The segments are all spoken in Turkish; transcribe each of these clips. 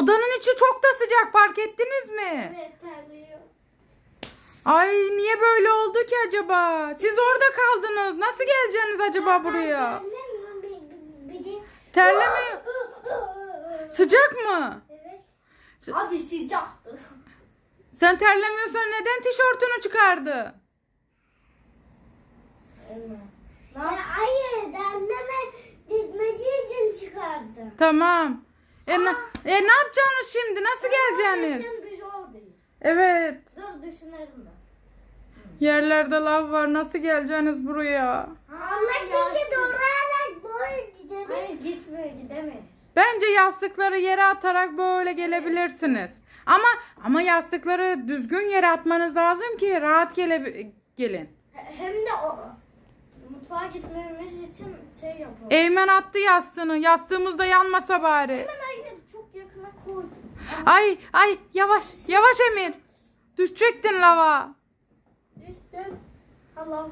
içi çok da sıcak fark ettiniz mi? Evet terliyor. Ay niye böyle oldu ki acaba? Siz orada kaldınız. Nasıl geleceksiniz acaba buraya? Terleme sıcak mı? Evet. Abi sıcaktı. Sen terlemiyorsan neden tişörtünü çıkardı? Hayır derleme gitmesi için çıkardım. Tamam. E, na- e ne yapacaksınız şimdi? Nasıl geleceksiniz? Şimdi biz oradayız. Evet. Dur düşünelim ben. Yerlerde lav var. Nasıl geleceksiniz buraya? Allah bizi doğrayarak böyle gidelim. Hayır gitmiyor gidemeyiz. Bence yastıkları yere atarak böyle gelebilirsiniz. Ama ama yastıkları düzgün yere atmanız lazım ki rahat gele gelin. Hem de o mutfağa gitmemiz için şey yapalım. Eymen attı yastığını. Yastığımız da yanmasa bari. Hemen koy. Ay ay yavaş yavaş Emir. Düşecektin lava. Düştün. Allah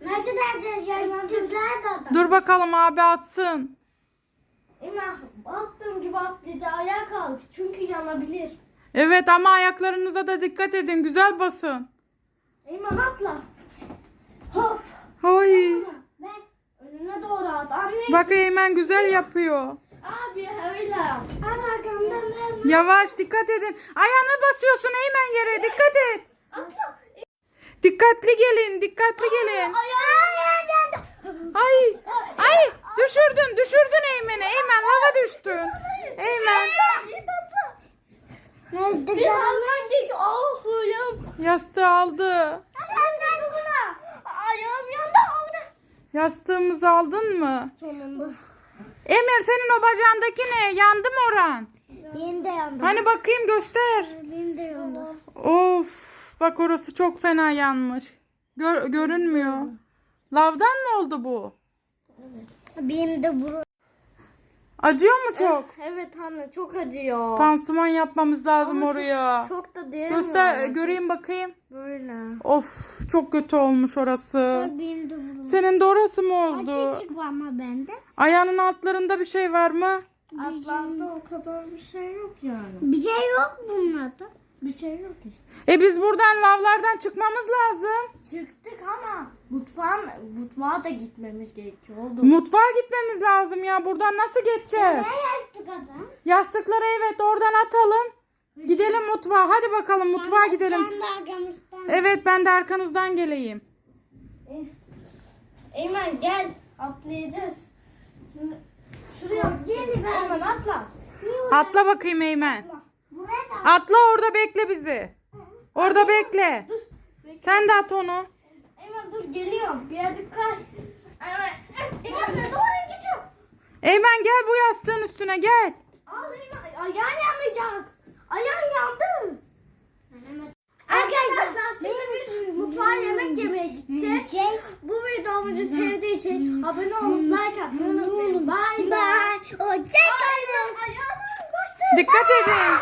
Nerede nerede yastıklar da Dur bakalım abi atsın. İmam attığım gibi atlayınca ayağa kalk. Çünkü yanabilir. Evet ama ayaklarınıza da dikkat edin. Güzel basın. İmam atla. Hop. Oy. Ben önüne doğru at. Anne. Bak Eymen güzel yapıyor. Yavaş dikkat edin. Ayağını basıyorsun Eymen yere. Dikkat et. Dikkatli gelin. Dikkatli gelin. Ay. Ay. Düşürdün. Düşürdün Eymen'i. Eymen lava düştün. Eymen. Oh. Yastığı aldı. Yastığımızı aldın mı? Sonunda. Emir senin o bacağındaki ne? Yandı mı oran? Benim de yandı. Hani bakayım göster. Benim de yandı. Of. Bak orası çok fena yanmış. Gör- görünmüyor. Lavdan mı oldu bu? Benim de buru. Acıyor mu çok? Evet anne çok acıyor. Pansuman yapmamız lazım Ama çok- oraya. Çok da değil Göster göreyim bakayım. Böyle. Of çok kötü olmuş orası. Benim de. Senin de orası mı oldu? Açık ama bende. Ayağının altlarında bir şey var mı? Atlarda o kadar bir şey yok yani. Bir şey yok bunlarda. Bir şey yok işte. E biz buradan lavlardan çıkmamız lazım. Çıktık ama mutfağın mutfağa da gitmemiz gerekiyordu. Mutfağa gitmemiz lazım ya. Buradan nasıl geçeceğiz? yaştık adam? Yastıkları evet oradan atalım. Gidelim mutfağa. Hadi bakalım mutfağa gidelim. Sen de arkamızdan. Evet ben de arkanızdan geleyim. Eymen gel atlayacağız. Şimdi şuraya Eymen atla. Atla bakayım Eymen. Atla orada bekle bizi. Orada bekle. Dur. Sen de at onu. Eymen dur geliyorum. Bir yerde kay. Eymen. Eymen de doğru gidiyor. Eymen gel bu yastığın üstüne gel. Al Eymen. Ayağın yanmayacak. Ayağın yandı. Arkadaşlar şimdi biz mutfağa yemek yemeye gideceğiz. Bu videomuzu sevdiği için abone olup like atmayı unutmayın. Bye bye. Hoşçakalın. Ayağını göster. Dikkat edin.